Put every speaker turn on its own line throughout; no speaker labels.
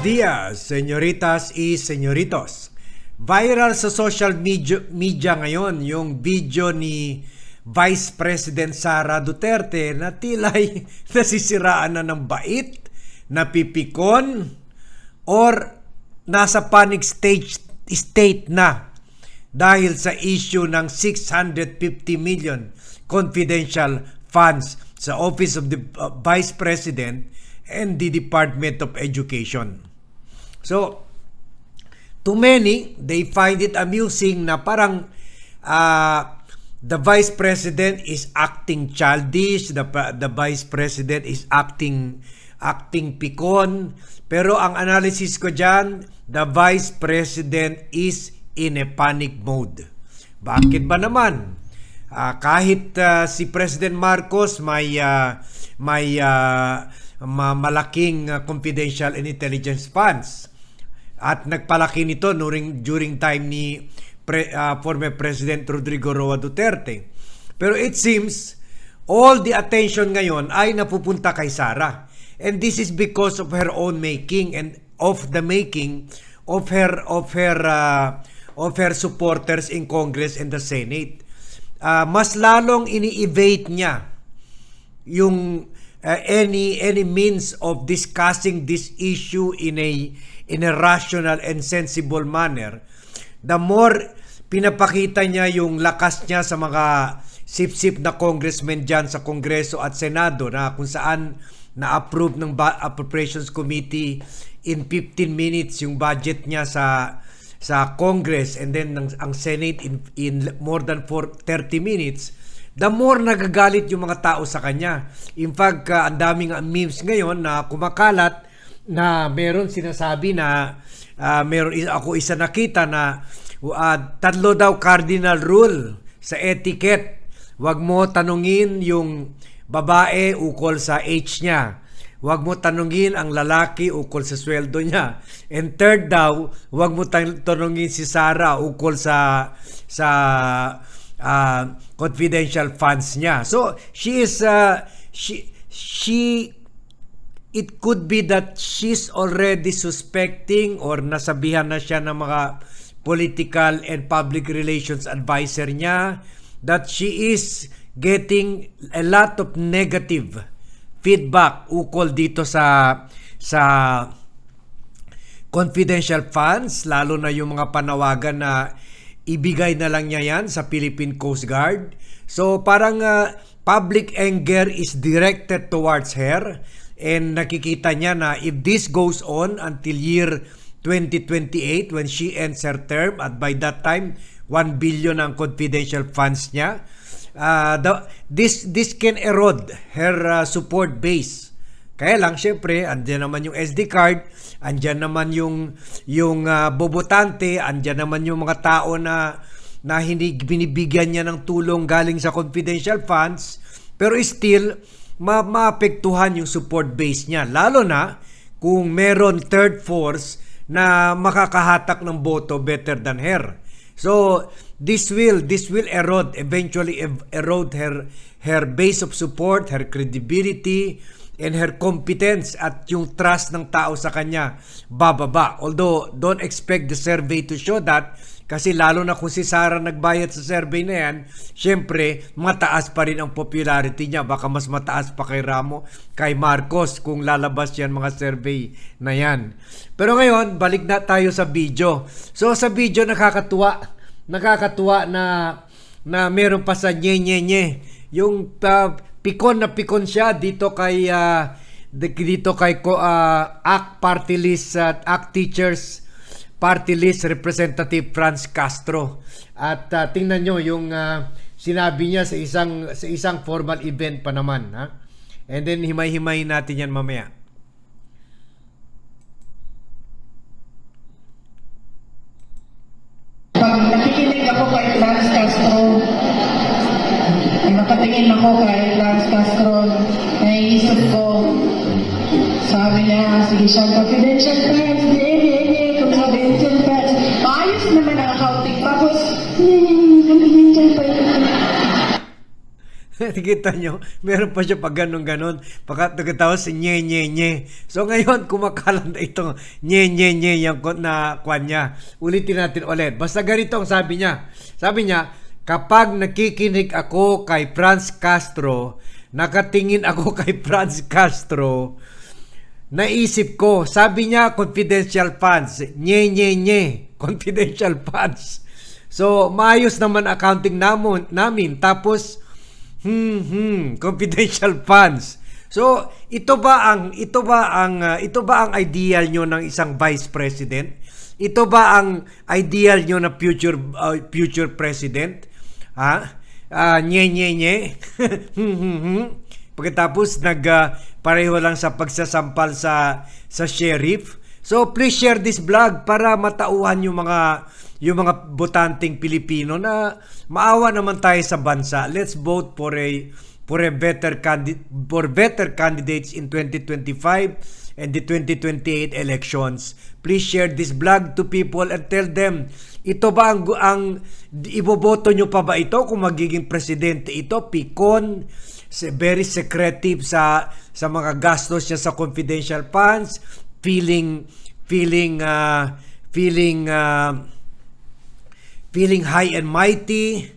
dias, señoritas y señoritos. Viral sa social media, media ngayon yung video ni Vice President Sara Duterte na tila'y nasisiraan na ng bait, napipikon, or nasa panic stage state na dahil sa issue ng 650 million confidential funds sa Office of the uh, Vice President and the Department of Education. So, to many, they find it amusing na parang uh, the Vice President is acting childish, the, the Vice President is acting acting pikon. Pero ang analysis ko dyan, the Vice President is in a panic mode. Bakit ba naman? Ah, kahit ah, si President Marcos may ah, may ma- malaking ah, confidential and intelligence funds at nagpalaki nito during during time ni pre, ah, former President Rodrigo Roa Duterte. Pero it seems all the attention ngayon ay napupunta kay Sara. And this is because of her own making and of the making of her of her ah, of her supporters in Congress and the Senate. Ah, mas lalong ini-evade niya yung uh, any any means of discussing this issue in a in a rational and sensible manner. The more pinapakita niya yung lakas niya sa mga sip-sip na congressmen dyan sa Kongreso at Senado na kung saan na-approve ng Appropriations Committee in 15 minutes yung budget niya sa sa Congress and then ng, ang Senate in, in more than for 30 minutes the more nagagalit yung mga tao sa kanya. In fact, uh, ang daming uh, memes ngayon na kumakalat na meron sinasabi na uh, meron ako isa nakita na uh, tatlo daw cardinal rule sa etiquette. Huwag mo tanungin yung babae ukol sa age niya. Huwag mo tanungin ang lalaki ukol sa sweldo niya. And third daw, huwag mo tan- tanungin si Sarah ukol sa sa uh, confidential funds niya. So she is uh, she she it could be that she's already suspecting or nasabihan na siya ng mga political and public relations advisor niya that she is getting a lot of negative feedback ukol dito sa sa confidential funds lalo na yung mga panawagan na ibigay na lang niya yan sa Philippine Coast Guard. So parang uh, public anger is directed towards her and nakikita niya na if this goes on until year 2028 when she ends her term at by that time 1 billion ang confidential funds niya uh, the, this this can erode her uh, support base kaya lang syempre andyan naman yung SD card andyan naman yung yung uh, bobotante andyan naman yung mga tao na na hindi binibigyan niya ng tulong galing sa confidential funds pero still ma maapektuhan yung support base niya lalo na kung meron third force na makakahatak ng boto better than her. So this will this will erode eventually ev- erode her her base of support, her credibility and her competence at yung trust ng tao sa kanya bababa. Although don't expect the survey to show that kasi lalo na kung si Sara nagbayad sa survey na yan, syempre mataas pa rin ang popularity niya. Baka mas mataas pa kay Ramo, kay Marcos kung lalabas yan mga survey na yan. Pero ngayon, balik na tayo sa video. So sa video nakakatuwa, nakakatuwa na na meron pa sa nye nye nye. Yung uh, pikon na pikon siya dito kay uh, dito kay uh, ACT Party List uh, ACT Teachers Party List Representative Franz Castro. At uh, tingnan nyo yung uh, sinabi niya sa isang sa isang formal event pa naman, ha? And then himay-himay natin yan mamaya.
Pag nakatingin ako kay Lance Castro, naiisip ko, sabi niya, sige siya, confidential friends, hindi, hindi, hindi, confidential friends. Maayos naman ang accounting. Tapos, hindi, confidential friends.
Nakikita nyo, meron pa siya pag ganun ganon Pagkatapos si nye nye nye. So ngayon, kumakalat na itong nye nye nye yung na kwan niya. Ulitin natin ulit. Basta ganito ang sabi niya. Sabi niya, kapag nakikinig ako kay Franz Castro, nakatingin ako kay Franz Castro, naisip ko, sabi niya, confidential funds. Nye, nye, nye. Confidential funds. So, maayos naman accounting namon, namin. Tapos, hmm, hmm, confidential funds. So, ito ba ang ito ba ang uh, ito ba ang ideal nyo ng isang vice president? Ito ba ang ideal nyo na future uh, future president? Ha? Ah, nye nye nye. Hmm, hmm, hmm. Pagkatapos nag ah, pareho lang sa pagsasampal sa sa sheriff. So please share this vlog para matauhan yung mga yung mga botanteng Pilipino na maawa naman tayo sa bansa. Let's vote for a for a better candidate for better candidates in 2025 and the 2028 elections. Please share this vlog to people and tell them ito ba ang, ang iboboto nyo pa ba ito kung magiging presidente ito? Pikon, se- very secretive sa sa mga gastos niya sa confidential funds, feeling feeling uh, feeling uh, feeling high and mighty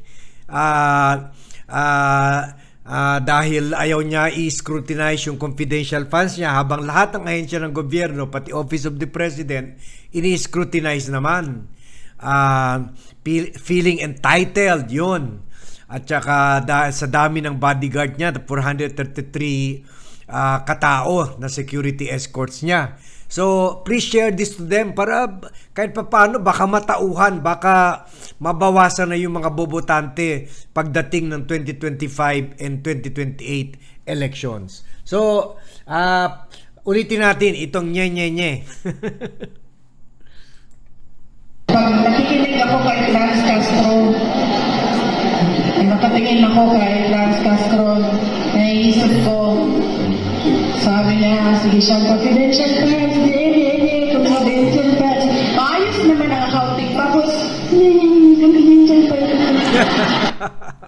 uh, uh, uh, dahil ayaw niya i-scrutinize yung confidential funds niya habang lahat ng ahensya ng gobyerno pati Office of the President ini-scrutinize naman. Uh, feel- feeling entitled yun. At saka da- sa dami ng bodyguard niya 433 ah, katao na security escorts niya so please share this to them para kahit papaano baka matauhan baka mabawasan na yung mga bobotante pagdating ng 2025 and 2028 elections. So ah, ulitin natin itong nye nye nye.
Pag nakikinig ako kay Franz Castro, nakatingin ako kay Franz Castro, naisip ko, sabi niya, sige siya, confidential funds, eh, eh, eh, confidential funds. Maayos naman ang accounting, tapos, confidential funds.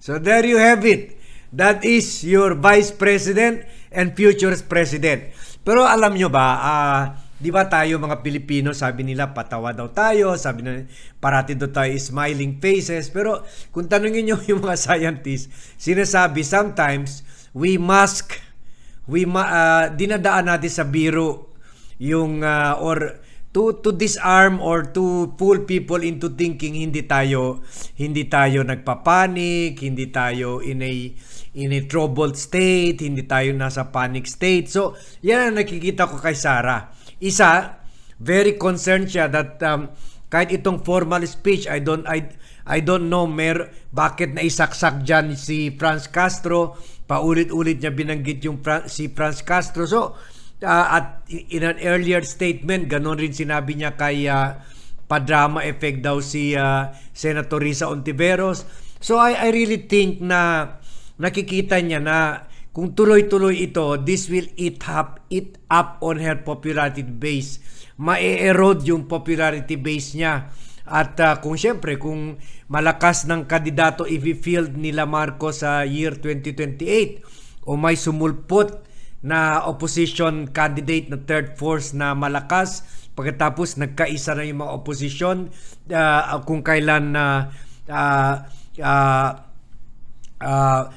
So there you have it. That is your vice president and future president. Pero alam nyo ba, ah, di ba tayo mga Pilipino, sabi nila patawa daw tayo, sabi na parati daw tayo smiling faces. Pero kung tanungin nyo yung mga scientists, sinasabi sometimes we mask, we ma, ah, dinadaan natin sa biro yung ah, or to to disarm or to fool people into thinking hindi tayo hindi tayo nagpapanik, hindi tayo in a in a troubled state, hindi tayo nasa panic state. So, yan ang nakikita ko kay Sarah. Isa, very concerned siya that um, kahit itong formal speech, I don't I I don't know mer bakit na isaksak diyan si Franz Castro, paulit-ulit niya binanggit yung Fra- si Franz Castro. So, uh, at in an earlier statement, ganon rin sinabi niya kay uh, padrama effect daw si uh, Senator Risa Ontiveros. So I, I really think na nakikita niya na kung tuloy-tuloy ito, this will eat up, eat up on her popularity base. Ma-erode yung popularity base niya. At uh, kung siyempre, kung malakas ng kandidato i-field nila Marcos sa year 2028 o may sumulpot na opposition candidate na third force na malakas pagkatapos nagkaisa na yung mga opposition uh, kung kailan na uh, uh, uh,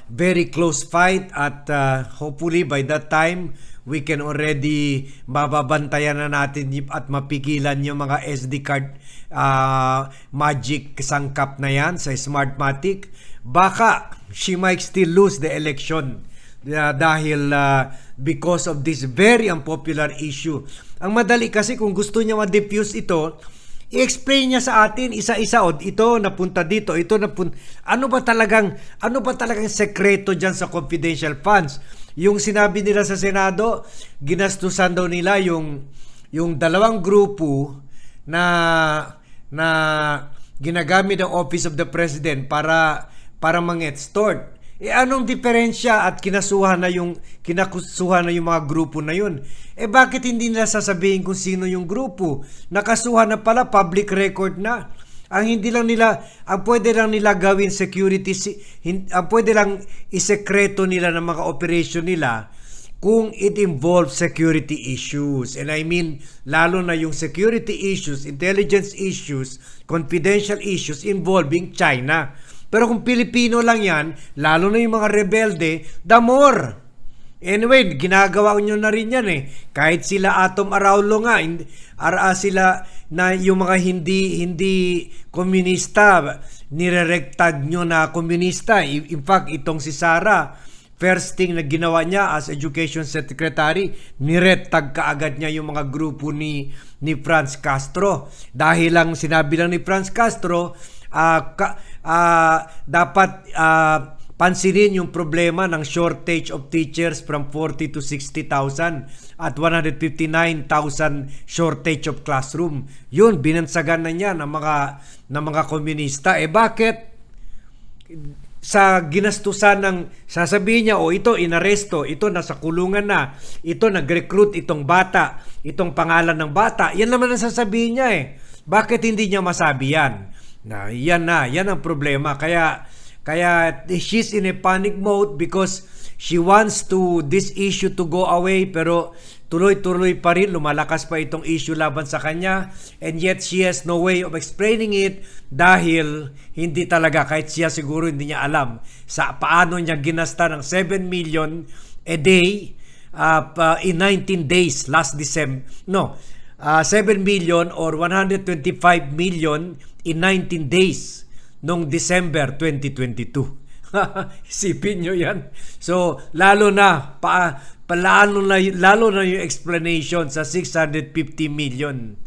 very close fight at uh, hopefully by that time we can already mababantayan na natin at mapigilan yung mga SD card uh, magic sangkap na yan sa Smartmatic. Baka she might still lose the election uh, dahil uh, because of this very unpopular issue. Ang madali kasi kung gusto niya ma-diffuse ito i-explain niya sa atin isa-isa o ito napunta dito ito napunta ano ba talagang ano ba talagang sekreto diyan sa confidential funds? Yung sinabi nila sa Senado ginastusan daw nila yung yung dalawang grupo na na ginagamit ng Office of the President para para mang-extort eh anong diferensya at kinasuhan na yung kinakusuhan na yung mga grupo na yun? Eh bakit hindi nila sasabihin kung sino yung grupo? Nakasuhan na pala, public record na. Ang hindi lang nila, ang pwede lang nila gawin security, ang pwede lang isekreto nila ng mga operation nila kung it involves security issues. And I mean, lalo na yung security issues, intelligence issues, confidential issues involving China. Pero kung Pilipino lang yan, lalo na yung mga rebelde, the more. Anyway, ginagawa nyo na rin yan eh. Kahit sila Atom Araulo nga, ara sila na yung mga hindi hindi komunista, nirerektag nyo na komunista. In fact, itong si Sara, first thing na ginawa niya as education secretary, niretag kaagad niya yung mga grupo ni ni Franz Castro. Dahil lang sinabi lang ni Franz Castro, ah, ka- ah, dapat ah, pansinin yung problema ng shortage of teachers from 40 to 60,000 at 159,000 shortage of classroom. Yun, binansagan na niya ng mga, ng mga komunista. Eh bakit? sa ginastusan ng sasabihin niya, o ito inaresto, ito nasa kulungan na, ito nag-recruit itong bata, itong pangalan ng bata, yan naman ang sasabihin niya eh. Bakit hindi niya masabi yan? Na yan na, yan ang problema. Kaya, kaya she's in a panic mode because she wants to this issue to go away pero tuloy-tuloy pa rin, lumalakas pa itong issue laban sa kanya and yet she has no way of explaining it dahil hindi talaga, kahit siya siguro hindi niya alam sa paano niya ginasta ng 7 million a day uh, in 19 days last December. No, uh, 7 million or 125 million in 19 days noong December 2022. Isipin nyo yan. So, lalo na, pa, palalo na, lalo na yung explanation sa 650 million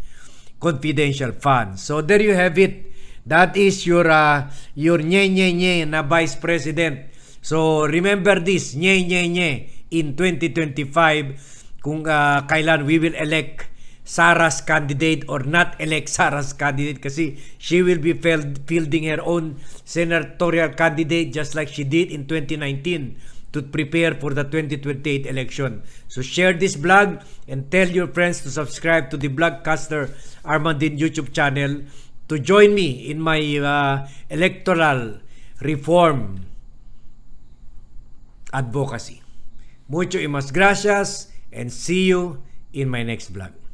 confidential funds. So, there you have it. That is your, uh, your nye nye nye na Vice President. So, remember this, nye nye nye in 2025 kung uh, kailan we will elect Sarah's candidate or not elect Sarah's candidate kasi she will be field, fielding her own senatorial candidate just like she did in 2019 to prepare for the 2028 election. So share this blog and tell your friends to subscribe to the Blogcaster Armandin YouTube channel to join me in my uh, electoral reform advocacy. Mucho y mas gracias and see you in my next vlog.